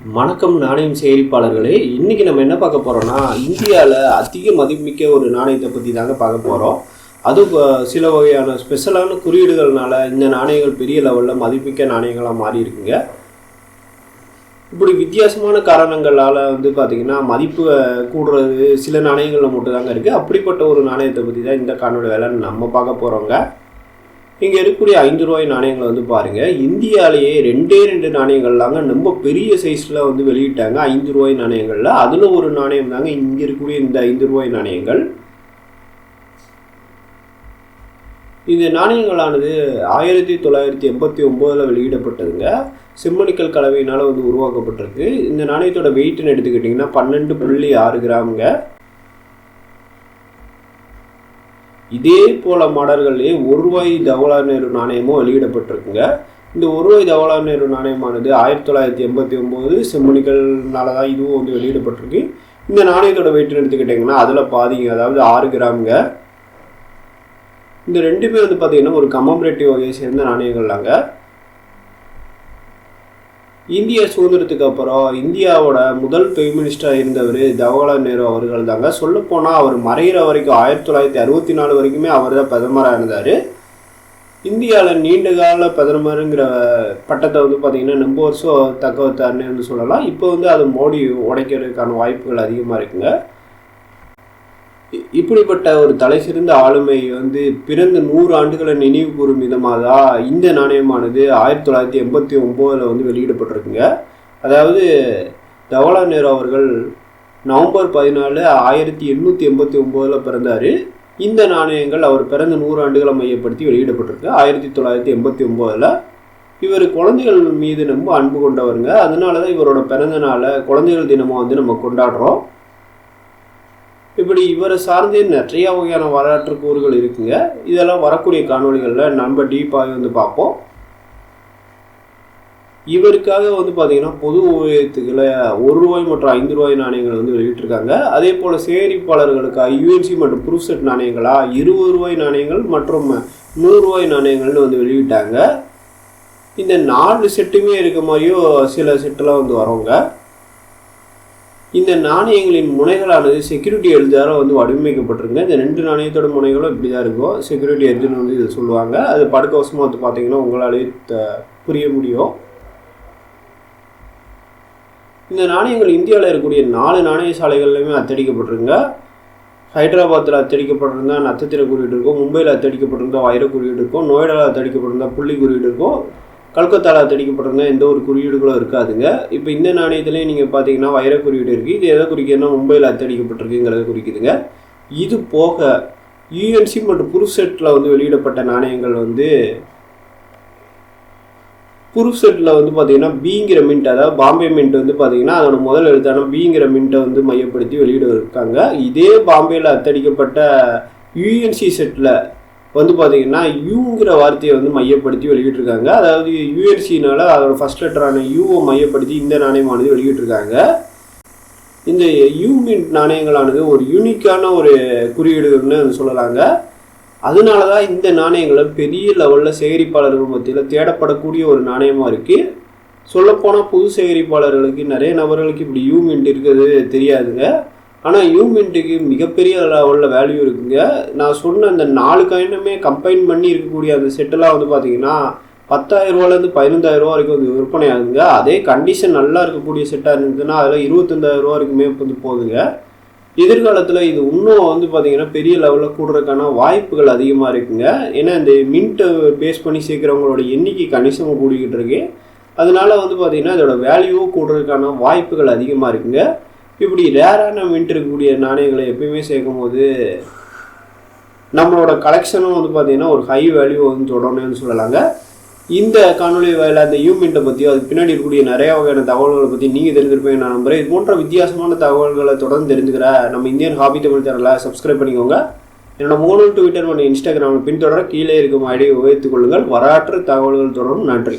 வணக்கம் நாணயம் சேகரிப்பாளர்களே இன்றைக்கி நம்ம என்ன பார்க்க போகிறோம்னா இந்தியாவில் அதிக மதிப்புமிக்க ஒரு நாணயத்தை பற்றி தாங்க பார்க்க போகிறோம் அது சில வகையான ஸ்பெஷலான குறியீடுகள்னால இந்த நாணயங்கள் பெரிய லெவலில் மதிப்புமிக்க நாணயங்களாக மாறி இருக்குங்க. இப்படி வித்தியாசமான காரணங்களால் வந்து பார்த்திங்கன்னா மதிப்பு கூடுறது சில நாணயங்களில் மட்டும் தாங்க இருக்குது அப்படிப்பட்ட ஒரு நாணயத்தை பற்றி தான் இந்த காணொலி வேலை நம்ம பார்க்க போகிறோங்க இங்கே இருக்கக்கூடிய ஐந்து ரூபாய் நாணயங்களை வந்து பாருங்கள் இந்தியாலேயே ரெண்டே ரெண்டு நாணயங்கள்லாங்க ரொம்ப பெரிய சைஸில் வந்து வெளியிட்டாங்க ஐந்து ரூபாய் நாணயங்களில். அதில் ஒரு நாணயம் தாங்க இங்கே இருக்கக்கூடிய இந்த ஐந்து ரூபாய் நாணயங்கள். இந்த நாணயங்களானது ஆயிரத்தி தொள்ளாயிரத்தி எண்பத்தி ஒம்போதில் வெளியிடப்பட்டதுங்க. செம்மணிக்கல் கலவையினால் வந்து உருவாக்கப்பட்டிருக்கு. இந்த நாணயத்தோட வெயிட்னு எடுத்துக்கிட்டிங்கன்னா பன்னெண்டு புள்ளி ஆறு கிராமுங்க. இதே போல மாடல்களே ஒரு ரூபாய் ஜவஹர்லால் நேரு நாணயமும் வெளியிடப்பட்டிருக்குங்க. இந்த ஒரு ரூபாய் ஜவஹர்லால் நேரு நாணயமானது ஆயிரத்தி தொள்ளாயிரத்தி எண்பத்தி ஒம்போது செம்மணிகள்னால தான் இதுவும் வந்து வெளியிடப்பட்டிருக்கு. இந்த நாணயத்தோட வெயிட்னு எடுத்துக்கிட்டிங்கன்னா அதில் பாதிங்க அதாவது ஆறு கிராமுங்க. இந்த ரெண்டுமே வந்து பார்த்தீங்கன்னா ஒரு கமமரேட்டிவ் வகையை சேர்ந்த நாணயங்கள்லாங்க. இந்திய சுதந்திரத்துக்கு அப்புறம் இந்தியாவோட முதல் பிரைம் மினிஸ்டராக இருந்தவர் ஜவஹர்லால் நேரு அவர்கள் தாங்க. சொல்லப்போனால் அவர் மறைகிற வரைக்கும் ஆயிரத்தி தொள்ளாயிரத்தி அறுபத்தி நாலு வரைக்குமே அவர் தான் பிரதமராக இருந்தார். இந்தியாவில் நீண்ட கால பிரதமருங்கிற பட்டத்தை வந்து பார்த்திங்கன்னா ரொம்ப வருஷம் தக்க வைத்தார்னு வந்து சொல்லலாம். இப்போ வந்து அது மோடி உடைக்கிறதுக்கான வாய்ப்புகள் அதிகமாக இருக்குங்க. இப்படிப்பட்ட ஒரு தலை சிறந்த ஆளுமை வந்து பிறந்த நூறு ஆண்டுகளை நினைவு கூறும் விதமாக தான் இந்த நாணயமானது ஆயிரத்தி தொள்ளாயிரத்தி எண்பத்தி ஒம்போதில் வந்து வெளியிடப்பட்டிருக்குங்க. அதாவது ஜவஹர்லால் நேரு அவர்கள் நவம்பர் பதினாலு ஆயிரத்தி எண்ணூற்றி எண்பத்தி ஒம்போதில் பிறந்தார். இந்த நாணயங்கள் அவர் பிறந்த நூறு ஆண்டுகளை மையப்படுத்தி வெளியிடப்பட்டிருக்கு ஆயிரத்தி தொள்ளாயிரத்தி எண்பத்தி ஒம்போதில். இவர் குழந்தைகள் மீது ரொம்ப அன்பு கொண்டவருங்க. அதனால தான் இவரோட பிறந்த நாளை குழந்தைகள் தினமாக வந்து நம்ம கொண்டாடுறோம். இப்படி இவரை சார்ந்தே நிறைய வகையான வரலாற்று கூறுகள் இருக்குங்க. இதெல்லாம் வரக்கூடிய காணொளிகளில் நம்ம டீப்பாக வந்து பார்ப்போம். இவருக்காக வந்து பார்த்தீங்கன்னா பொது ஓவியத்துக்களை ஒரு ரூபாய் மற்றும் ஐந்து ரூபாய் நாணயங்கள் வந்து வெளியிட்டிருக்காங்க. அதே போல் சேகரிப்பாளர்களுக்காக யூஎன்சி மற்றும் ப்ரூஃப்செட் நாணயங்களா இருபது ரூபாய் நாணயங்கள் மற்றும் நூறு ரூபாய் நாணயங்கள்னு வந்து வெளியிட்டாங்க. இந்த நாலு செட்டுமே இருக்க மாதிரியும் சில செட்டெலாம் வந்து வரோங்க இந்த நாணயங்களின் முனைகளானது செக்யூரிட்டி எழுதார வந்து வடிவமைக்கப்பட்டிருங்க இந்த ரெண்டு நாணயத்தோட முனைகளும் இப்படி தான் இருக்கும் செக்யூரிட்டி எழுதுன்னு வந்து இதை சொல்லுவாங்க. அது படுக்கவசமாக வந்து பார்த்தீங்கன்னா உங்களாலே த- புரிய முடியும். இந்த நாணயங்கள் இந்தியாவில் இருக்கக்கூடிய நாலு நாணய சாலைகள்லையுமே அத்தடிக்கப்பட்டிருங்க ஹைதராபாத்தில் அச்சடிக்கப்பட்டிருந்தா நட்சத்திர குறியீடு இருக்கும். மும்பையில் அச்சடிக்கப்பட்டிருந்தா வைர குறியீடு இருக்கும். நோய்டாவில் அச்சடிக்கப்பட்டிருந்தா புள்ளி குறியீடு இருக்கும். கல்கத்தாவில் அச்சடிக்கப்பட்டிருந்தா எந்த ஒரு குறியீடுகளும் இருக்காதுங்க. இப்போ இந்த நாணயத்துலேயும் நீங்கள் பார்த்தீங்கன்னா வைர குறியீடு இருக்குது இது எதை குறிக்கிறதுனா மும்பையில் அத்தடிக்கப்பட்டிருக்குங்கிறத குறிக்குதுங்க. இது போக யூஎன்சி மற்றும் புருசெட்டில் வந்து வெளியிடப்பட்ட நாணயங்கள் வந்து புருசெட்டில் வந்து பார்த்தீங்கன்னா பிங்கிற மின்ட் அதாவது பாம்பே மின்ட் வந்து பார்த்தீங்கன்னா அதோட முதல் எழுத்தான பிங்கிற மின்ட்டை வந்து மையப்படுத்தி வெளியிட இருக்காங்க இதே பாம்பேயில் அத்தடிக்கப்பட்ட யூஎன்சி செட்டில் வந்து பார்த்தீங்கன்னா யூங்கிற வார்த்தையை வந்து மையப்படுத்தி வெளியிட்டிருக்காங்க. அதாவது யூஎன்சினால அதோட ஃபர்ஸ்ட் லெட்டரான யூவை மையப்படுத்தி இந்த நாணயமானது வெளியிட்டிருக்காங்க. இந்த யூ மின்ட் நாணயங்களானது ஒரு யூனிக்கான ஒரு குறியீடுன்னு சொல்லலாங்க. அதனால தான் இந்த நாணயங்களை பெரிய லெவலில் சேகரிப்பாளர்கள் மத்தியில் தேடப்படக்கூடிய ஒரு நாணயமாக இருக்குது சொல்லப்போனால் புது சேகரிப்பாளர்களுக்கு நிறைய நபர்களுக்கு இப்படி யூ மின்ட் இருக்கிறது தெரியாதுங்க. ஆனால் யூ மிகப்பெரிய லெவலில் வேல்யூ இருக்குங்க. நான் சொன்ன அந்த நாலு காயினுமே கம்பைன் பண்ணி இருக்கக்கூடிய அந்த செட்டெல்லாம் வந்து பார்த்தீங்கன்னா பத்தாயிரம் ரூபாலேருந்து பதினஞ்சாயிரம் ரூபா வரைக்கும் வந்து விற்பனை ஆகுங்க அதே கண்டிஷன் நல்லா இருக்கக்கூடிய செட்டாக இருந்ததுன்னா அதில் இருபத்தஞ்சாயிரம் ரூபா வரைக்குமே வந்து போகுதுங்க. எதிர்காலத்தில் இது இன்னும் வந்து பார்த்தீங்கன்னா பெரிய லெவலில் கூடுறதுக்கான வாய்ப்புகள் அதிகமாக இருக்குங்க. ஏன்னா இந்த மின்ட்டை பேஸ் பண்ணி சேர்க்குறவங்களோட எண்ணிக்கை கணிசமாக கூடிக்கிட்டு இருக்கு. அதனால வந்து பார்த்தீங்கன்னா இதோட வேல்யூவும் கூடுறதுக்கான வாய்ப்புகள் அதிகமாக இருக்குங்க. இப்படி ரேராக நம்ம இருக்கக்கூடிய நாணயங்களை எப்பயுமே சேர்க்கும் போது நம்மளோட கலெக்ஷனும் வந்து பார்த்தீங்கன்னா ஒரு ஹை வேல்யூ வந்து தொடரணும்னு சொல்லலாங்க. இந்த காணொலி வேலை அந்த யூமின்ட்டை பற்றியோ அதுக்கு பின்னாடி இருக்கக்கூடிய நிறைய வகையான தகவல்களை பற்றி நீங்கள் தெரிஞ்சிருப்பீங்க நான் நம்புகிறேன் இது போன்ற வித்தியாசமான தகவல்களை தொடர்ந்து தெரிஞ்சுக்கிற நம்ம இந்தியன் ஹாபி தமிழ் சேனலை சப்ஸ்கிரைப் பண்ணிக்கோங்க. என்னோட மூணு ட்விட்டர் ஒன்று இன்ஸ்டாகிராமில் பின்தொடர கீழே இருக்கும் ஐடியை உயர்த்துக் கொள்ளுங்கள். வரலாற்று தகவல்கள் தொடரும் நன்றி.